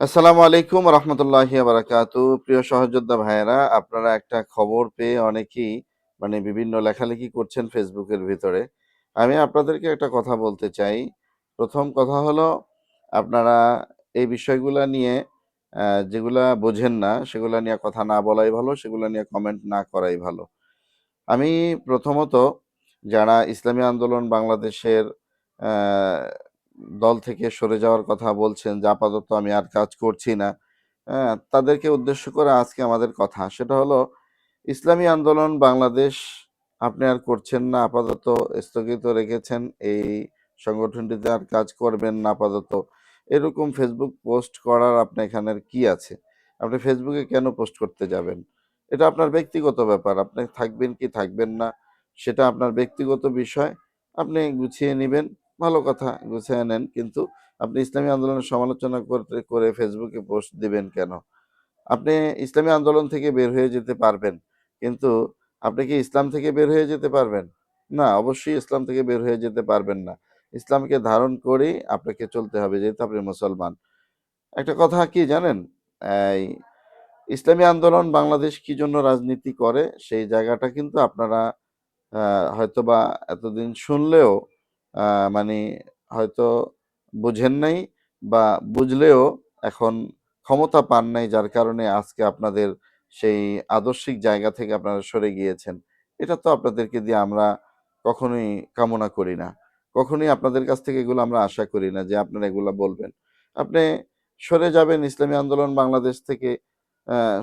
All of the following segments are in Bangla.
আসসালামু আলাইকুম রহমতুল্লাহি বারাকাতু। প্রিয় সহযোদ্ধা ভাইয়েরা, আপনারা একটা খবর পেয়ে অনেকেই মানে বিভিন্ন লেখালেখি করছেন ফেসবুকের ভিতরে। আমি আপনাদেরকে একটা কথা বলতে চাই। প্রথম কথা হলো, আপনারা এই বিষয়গুলা নিয়ে যেগুলা বোঝেন না, সেগুলা নিয়ে কথা না বলাই ভালো, সেগুলা নিয়ে কমেন্ট না করাই ভালো। আমি প্রথমত, যারা ইসলামী আন্দোলন বাংলাদেশের দল থেকে সরে যাওয়ার কথা বলছেন যে আপাতত আমি আর কাজ করছি না। হ্যাঁ, তাদেরকে উদ্দেশ্য করে আজকে আমাদের কথা। সেটা হলো ইসলামী আন্দোলন বাংলাদেশ আপনি আর করছেন না আপাতত স্থগিত রেখেছেন এই সংগঠনটিতে আর কাজ করবেন না আপাতত। এরকম ফেসবুক পোস্ট করার আপনার এখানে কি আছে? আপনি ফেসবুকে কেন পোস্ট করতে যাবেন? এটা আপনার ব্যক্তিগত ব্যাপার। আপনি থাকবেন কি থাকবেন না সেটা আপনার ব্যক্তিগত বিষয়। আপনি গুছিয়ে নেবেন। ভালো কথা গুছিয়ে নেন। কিন্তু আপনি ইসলামী আন্দোলনের সমালোচনা করতে, করে ফেসবুকে পোস্ট দিবেন কেন? আপনি ইসলামী আন্দোলন থেকে বের হয়ে যেতে পারবেন, কিন্তু আপনি কি ইসলাম থেকে বের হয়ে যেতে পারবেন? না, অবশ্যই ইসলাম থেকে বের হয়ে যেতে পারবেন না। ইসলামকে ধারণ করেই আপনাকে চলতে হবে, যেহেতু আপনি মুসলমান। একটা কথা কি জানেন? এই ইসলামী আন্দোলন বাংলাদেশ কি জন্য রাজনীতি করে, সেই জায়গাটা কিন্তু আপনারা হয়তোবা এতদিন শুনলেও মানে হয়তো বুঝেন নাই বা বুঝলেও এখন ক্ষমতা পান নাই, যার কারণে আজকে আপনাদের সেই আদর্শিক জায়গা থেকে আপনারা সরে গিয়েছেন। এটা তো আপনাদেরকে দিয়ে আমরা কখনোই কামনা করি না। কখনোই আপনাদের কাছ থেকে এগুলো আমরা আশা করি না যে আপনারা এগুলো বলবেন। আপনি সরে যাবেন ইসলামী আন্দোলন বাংলাদেশ থেকে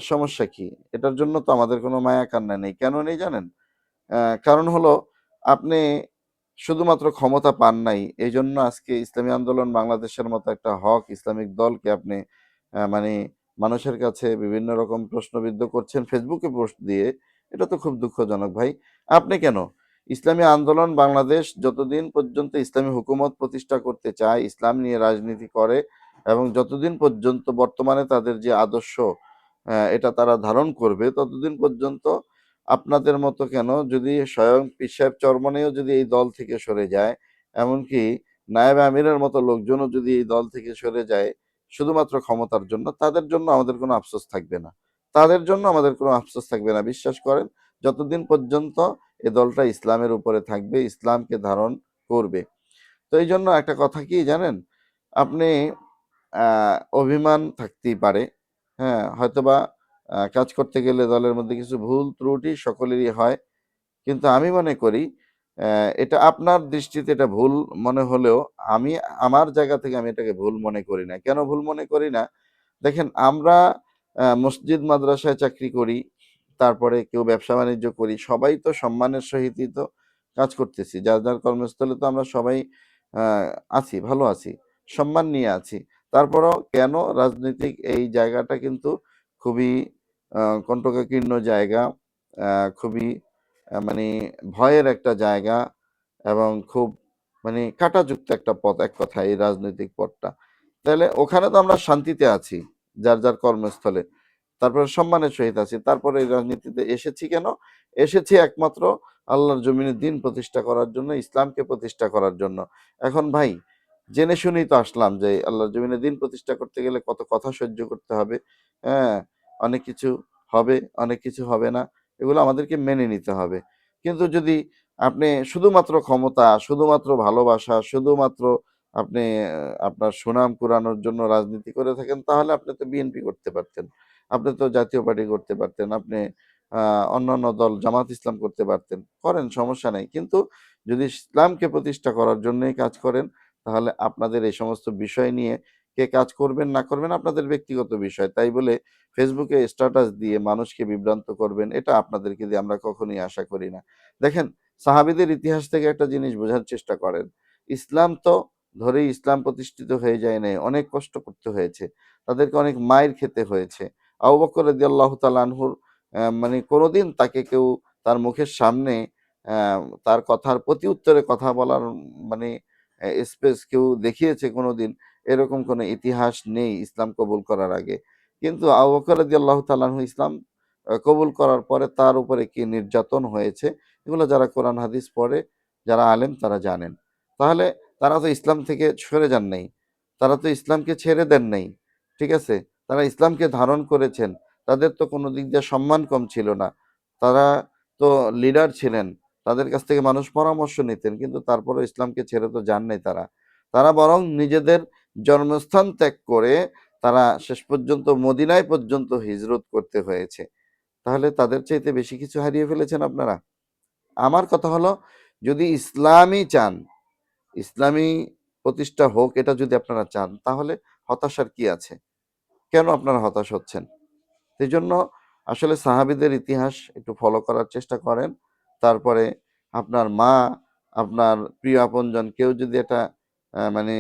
সমস্যা কি? এটার জন্য তো আমাদের কোনো মায়া কান্না নেই। কেন নেই জানেন? কারণ হলো আপনি শুধুমাত্র ক্ষমতা পান নাই এই জন্য আজকে ইসলামী আন্দোলন বাংলাদেশের মতো একটা হক ইসলামিক দলকে আপনি মানে মানুষের কাছে বিভিন্ন রকম প্রশ্নবিদ্ধ করছেন ফেসবুকে পোস্ট দিয়ে, এটা তো খুব দুঃখজনক ভাই। আপনি কেন? ইসলামী আন্দোলন বাংলাদেশ যতদিন পর্যন্ত ইসলামী হুকুমত প্রতিষ্ঠা করতে চায়, ইসলাম নিয়ে রাজনীতি করে এবং যতদিন পর্যন্ত বর্তমানে তাদের যে আদর্শ এটা তারা ধারণ করবে, ততদিন পর্যন্ত আপনাদের মতো কেন যদি স্বয়ং পীর সাহেব চরমনেও যদি এই দল থেকে সরে যায়, এমনকি নায়েব আমিরের মতো লোকজনও যদি এই দল থেকে সরে যায়, শুধুমাত্র ক্ষমতার জন্য, তাদের জন্য আমাদের কোনো আফসোস থাকবে না। তাদের জন্য আমাদের কোনো আফসোস থাকবে না। বিশ্বাস করেন, যতদিন পর্যন্ত এই দলটা ইসলামের উপরে থাকবে, ইসলামকে ধারণ করবে। তো এই জন্য একটা কথা কি জানেন? আপনি অভিমান থাকতেই পারে। হ্যাঁ হয়তোবা কাজ করতে গেলে দলের মধ্যে কিছু ভুল ত্রুটি সকলেরই হয়। কিন্তু আমি মনে করি এটা আপনার দৃষ্টিতে এটা ভুল মনে হলেও আমি, আমার জায়গা থেকে আমি এটাকে ভুল মনে করি না। কেন ভুল মনে করি না? দেখেন, আমরা মসজিদ, মাদ্রাসায় চাকরি করি, তারপরে কেউ ব্যবসা বাণিজ্য করি, সবাই তো সম্মানের সহিতই তো কাজ করতেছি। যার যার কর্মস্থলে তো আমরা সবাই আছি, ভালো আছি, সম্মান নিয়ে আছি। তারপরও কেন রাজনৈতিক এই জায়গাটা কিন্তু খুবই কণ্টকাকীর্ণ জায়গা খুবই মানে ভয়ের একটা জায়গা এবং খুব মানে কাঁটাযুক্ত একটা পথ এক কথা এই রাজনৈতিক পথটা। তাহলে ওখানে তো আমরা শান্তিতে আছি, যার যার কর্মস্থলে। তারপরে সম্মানের সহিত আছি। তারপরে এই রাজনীতিতে এসেছি কেন? এসেছি একমাত্র আল্লাহর জমিনে দিন প্রতিষ্ঠা করার জন্য, ইসলামকে প্রতিষ্ঠা করার জন্য। এখন ভাই, জেনে শুনেই তো আসলাম যে আল্লাহর জমিনে দিন প্রতিষ্ঠা করতে গেলে কত কথা সহ্য করতে হবে। হ্যাঁ অনেক কিছু হবে, অনেক কিছু হবে না। এগুলো আমাদেরকে মেনে নিতে হবে। কিন্তু যদি আপনি শুধুমাত্র ক্ষমতা, শুধুমাত্র ভালোবাসা, শুধুমাত্র আপনি আপনার সুনাম কুরানোর জন্য রাজনীতি করে থাকেন, তাহলে আপনি তো বিএনপি করতে পারতেন, আপনি তো জাতীয় পার্টি করতে পারতেন, আপনি অন্যান্য দল, জামাত ইসলাম করতে পারতেন, করেন, সমস্যা নেই। কিন্তু যদি ইসলামকে প্রতিষ্ঠা করার জন্যই কাজ করেন, তাহলে আপনাদের এই সমস্ত বিষয় নিয়ে কে কাজ করবেন, না করবেন আপনাদের ব্যক্তিগত বিষয়। তাই বলে ফেসবুকে স্ট্যাটাস দিয়ে মানুষকে বিভ্রান্ত করবেন, এটা আপনাদেরকে দিয়ে আমরা কখনোই আশা করি না। দেখেন, সাহাবিদের ইতিহাস থেকে একটা জিনিস বোঝার চেষ্টা করেন। ইসলাম তো ধরেই ইসলাম প্রতিষ্ঠিত হয়ে যায় নাই, অনেক কষ্ট করতে হয়েছে। তাদেরকে অনেক মায়ের খেতে হয়েছে। আবু বকর রাদিয়াল্লাহু তাআলা আনহুর মানে কোনোদিন তাকে কেউ তার মুখের সামনে তার কথার প্রতি উত্তরে কথা বলার মানে স্পেস কেউ দেখিয়েছে কোনোদিন। এরকম কোনো ইতিহাস নেই ইসলাম কবুল করার আগে কিন্তু আবু বকর রাদিয়াল্লাহু তাআলা আনহু ইসলাম কবুল করার পরে তার উপরে কি নির্যাতন হয়েছে, এগুলো যারা কোরআন, হাদিস পড়ে, যারা আলেম, তারা জানেন তাহলে তারা তো ইসলাম থেকে সরে যান নাই তারা তো ইসলামকে ছেড়ে দেন নাই, ঠিক আছে? তারা ইসলামকে ধারণ করেছেন। তাদের তো কোনো দিক দিয়ে সম্মান কম ছিল না। তারা তো লিডার ছিলেন। তাদের কাছ থেকে মানুষ পরামর্শ নিতেন। কিন্তু তারপরেও ইসলামকে ছেড়ে তো যান নাই তারা। তারা বরং নিজেদের জন্মস্থান ত্যাগ করে তারা শেষ পর্যন্ত মদিনায় পর্যন্ত হিজরত করতে হয়েছে। তাহলে তাদের চাইতে বেশি কিছু হারিয়ে ফেলেছেন আপনারা? আমার কথা হলো যদি ইসলামই চান, ইসলামী প্রতিষ্ঠা হোক এটা যদি আপনারা চান তাহলে হতাশার কি আছে? কেন আপনারা হতাশ হচ্ছেন? সেই জন্য আসলে সাহাবিদের ইতিহাস একটু ফলো করার চেষ্টা করেন। তারপরে আপনার মা, আপনার প্রিয় আপনজন কেউ যদি এটা মানে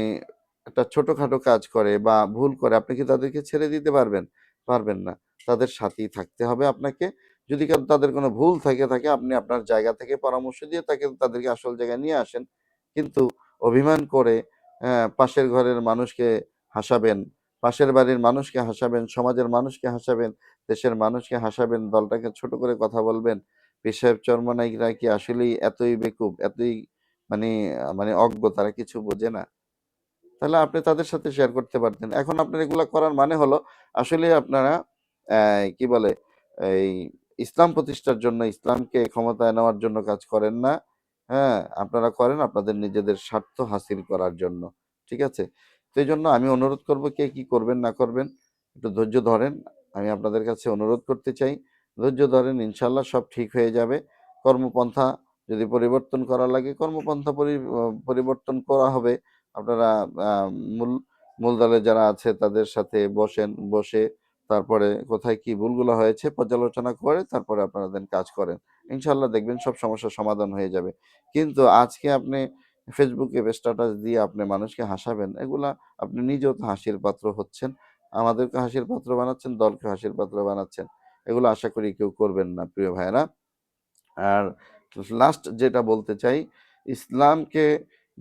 একটা ছোটখাটো কাজ করে বা ভুল করে আপনি কি তাদেরকে ছেড়ে দিতে পারবেন? পারবেন না। তাদের সাথেই থাকতে হবে আপনাকে। যদি তাদের কোনো ভুল থেকে থাকে আপনি আপনার জায়গা থেকে পরামর্শ দিয়ে তাকে তাদেরকে আসল জায়গায় নিয়ে আসেন। কিন্তু অভিমান করে পাশের ঘরের মানুষকে হাসাবেন, পাশের বাড়ির মানুষকে হাসাবেন, সমাজের মানুষকে হাসাবেন, দেশের মানুষকে হাসাবেন, দলটাকে ছোট করে কথা বলবেন। সাহেব চরমনাইরা কি আসলেই এতই বেকুব, এতই মানে মানে অজ্ঞ তারা কিছু বোঝে না? তাহলে আপনি তাদের সাথে শেয়ার করতে পারতেন। এখন আপনার এগুলা করার মানে হলো আসলে আপনারা কি বলে এই ইসলাম প্রতিষ্ঠার জন্য, ইসলামকে ক্ষমতায় নেওয়ার জন্য কাজ করেন না। হ্যাঁ? আপনারা করেন আপনাদের নিজেদের স্বার্থ হাসিল করার জন্য। ঠিক আছে? তো এইজন্য আমি অনুরোধ করব কে কি করবেন না করবেন একটু ধৈর্য ধরেন। আমি আপনাদের কাছে অনুরোধ করতে চাই। ধৈর্য ধরেন ইনশাল্লাহ সব ঠিক হয়ে যাবে। কর্মপন্থা যদি পরিবর্তন করা লাগে কর্মপন্থা পরি পরিবর্তন করা হবে। আপনারা মূল মূল দলে যারা আছে তাদের সাথে বসেন, বসে তারপরে কোথায় কি ভুলগুলো হয়েছে পর্যালোচনা করে তারপরে আপনারা দেন কাজ করেন। ইনশাল্লাহ দেখবেন সব সমস্যার সমাধান হয়ে যাবে। কিন্তু আজকে আপনি ফেসবুকে স্ট্যাটাস দিয়ে আপনি মানুষকে হাসাবেন, এগুলা আপনি নিজেও তো হাসির পাত্র হচ্ছেন। আমাদেরকে হাসির পাত্র বানাচ্ছেন, দলকে হাসির পাত্র বানাচ্ছেন। এগুলো আশা করি কেউ করবেন না প্রিয় ভাইয়েরা। আর লাস্ট যেটা বলতে চাই, ইসলামকে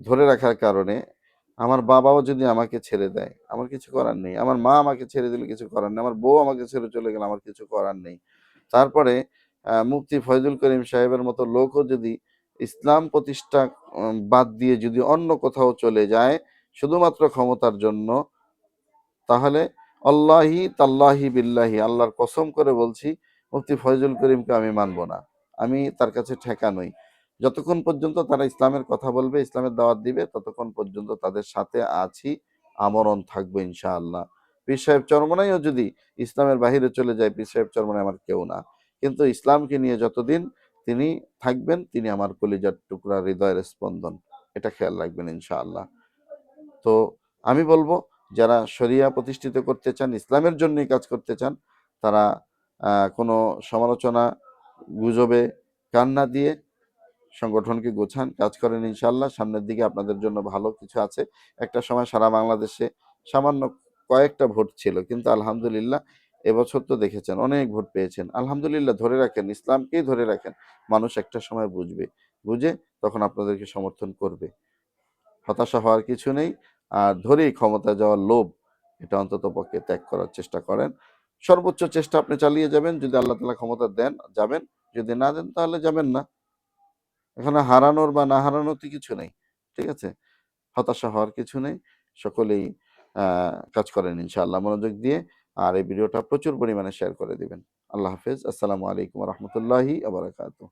ধরে রাখার কারণে আমার বাবাও যদি আমাকে ছেড়ে দেয়, আমার কিছু করার নেই। আমার মা আমাকে ছেড়ে দিলে কিছু করার নেই। আমার বউ আমাকে ছেড়ে চলে গেলে আমার কিছু করার নেই। তারপরে আ মুফতি ফয়জুল করিম সাহেবের মতো লোকও যদি ইসলাম প্রতিষ্ঠা বাদ দিয়ে যদি অন্য কোথাও চলে যায় শুধুমাত্র ক্ষমতার জন্য তাহলে আল্লাহি তাল্লাহি বিল্লাহি আল্লাহর কসম করে বলছি মুফতি ফয়জুল করিমকে আমি মানব না। আমি তার কাছে ঠেকা নই। যতক্ষণ পর্যন্ত তারা ইসলামের কথা বলবে, ইসলামের দাওয়াত দিবে ততক্ষণ পর্যন্ত তাদের সাথে আছি, আমরণ থাকব ইনশাআল্লাহ। পীর সাহেব চরমনাইও যদি ইসলামের বাহিরে চলে যায়, পীর সাহেব চরমনাই আমার কেউ না। কিন্তু ইসলামকে নিয়ে যতদিন তিনি থাকবেন তিনি আমার কলিজার টুকরা হৃদয়ের স্পন্দন। এটা খেয়াল রাখবেন ইনশাআল্লাহ। তো আমি বলব যারা শরিয়া প্রতিষ্ঠিত করতে চান, ইসলামের জন্যই কাজ করতে চান, তারা কোনো সমালোচনা, গুজবে কান্না দিয়ে সংগঠনকে গোছান, কাজ করেন ইনশাল্লাহ সামনের দিকে আপনাদের জন্য ভালো কিছু আছে। একটা সময় সারা বাংলাদেশে সামান্য কয়েকটা ভোট ছিল। কিন্তু আলহামদুলিল্লাহ এবছর তো দেখেছেন অনেক ভোট পেয়েছেন। আলহামদুলিল্লাহ ধরে রাখেন, ইসলামকেই ধরে রাখেন। মানুষ একটা সময় বুঝবে। বুঝে তখন আপনাদেরকে সমর্থন করবে। হতাশা হওয়ার কিছু নেই। আর ধরেই ক্ষমতা যাওয়ার লোভ এটা অন্তত পক্ষে ত্যাগ করার চেষ্টা করেন। সর্বোচ্চ চেষ্টা আপনি চালিয়ে যাবেন। যদি আল্লাহ তাআলা ক্ষমতা দেন, যাবেন। যদি না দেন তাহলে যাবেন না। এখানে হারানোর বা না হারানোর তো কিছু নেই। ঠিক আছে? হতাশা হওয়ার কিছু নেই। সকলেই কাজ করেন ইনশাআল্লাহ মনোযোগ দিয়ে। আর এই ভিডিওটা প্রচুর পরিমাণে শেয়ার করে দিবেন। আল্লাহ হাফেজ। আসসালামু আলাইকুম রহমতুল্লাহি বারাকাতুহু।